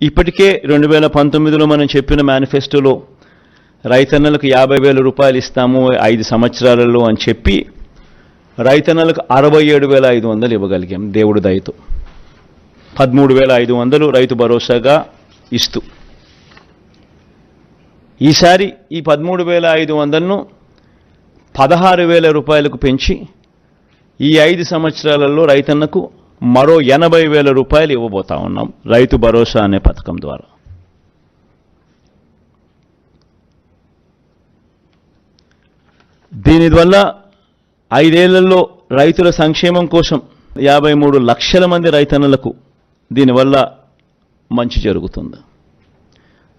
ఇప్పటికే రెండు వేల పంతొమ్మిదిలో మనం చెప్పిన మేనిఫెస్టోలో రైతన్నలకు యాభై వేల రూపాయలు ఇస్తాము ఐదు సంవత్సరాలలో అని చెప్పి రైతన్నలకు అరవై ఏడు వేల ఐదు వందలు ఇవ్వగలిగాం దేవుడు దయతో. పదమూడు వేల ఐదు వందలు రైతు భరోసాగా ఇస్తూ. ఈసారి ఈ పదమూడు వేల ఐదు వందలను పదహారు వేల రూపాయలకు పెంచి ఈ ఐదు సంవత్సరాలలో రైతన్నకు మరో ఎనభై వేల రూపాయలు ఇవ్వబోతా ఉన్నాం రైతు భరోసా అనే పథకం ద్వారా. దీనివల్ల ఐదేళ్ళలో రైతుల సంక్షేమం కోసం యాభై మూడు లక్షల మంది రైతన్నలకు దీనివల్ల మంచి జరుగుతుంది.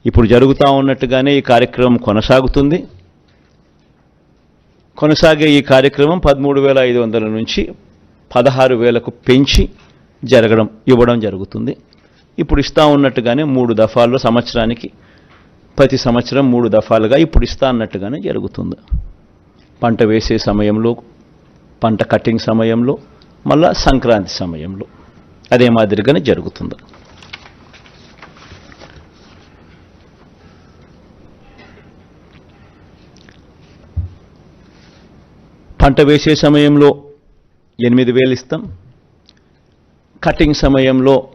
ఇప్పుడు జరుగుతూ ఉన్నట్టుగానే ఈ కార్యక్రమం కొనసాగుతుంది. కొనసాగే ఈ కార్యక్రమం పదమూడు వేల ఐదు వందల నుంచి పదహారు వేలకు పెంచి జరగడం ఇవ్వడం జరుగుతుంది. ఇప్పుడు ఇస్తా ఉన్నట్టుగానే మూడు దఫాల్లో సంవత్సరానికి ప్రతి సంవత్సరం మూడు దఫాలుగా ఇప్పుడు ఇస్తా అన్నట్టుగానే జరుగుతుంది. పంట వేసే సమయంలో పంట కటింగ్ సమయంలో మళ్ళా సంక్రాంతి సమయంలో అదే మాదిరిగానే జరుగుతుంది. పంట వేసే సమయంలో ఎనిమిది వేలు ఇస్తాం. కటింగ్ సమయంలో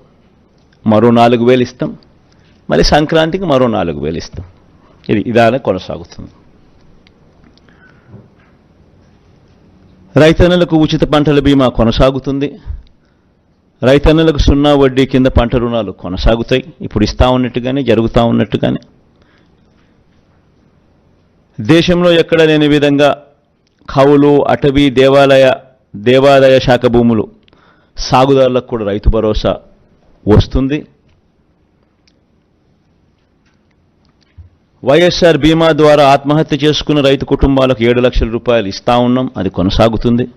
మరో నాలుగు వేలు ఇస్తాం. మళ్ళీ సంక్రాంతికి మరో నాలుగు వేలు ఇస్తాం. ఇది ఇదానే కొనసాగుతుంది. రైతన్నలకు ఉచిత పంటల బీమా కొనసాగుతుంది. రైతన్నలకు సున్నా వడ్డీ కింద పంట రుణాలు కొనసాగుతాయి. ఇప్పుడు ఇస్తా ఉన్నట్టుగానే జరుగుతూ ఉన్నట్టుగానే. దేశంలో ఎక్కడ లేని విధంగా కవులు అటవీ దేవాలయ దేవాదాయ శాఖ భూములు సాగుదారులకు కూడా రైతు భరోసా వస్తుంది. వైఎస్ఆర్ బీమా ద్వారా ఆత్మహత్య చేసుకున్న రైతు కుటుంబాలకు ఏడు లక్షల రూపాయలు ఇస్తా ఉన్నాం. అది కొనసాగుతుంది.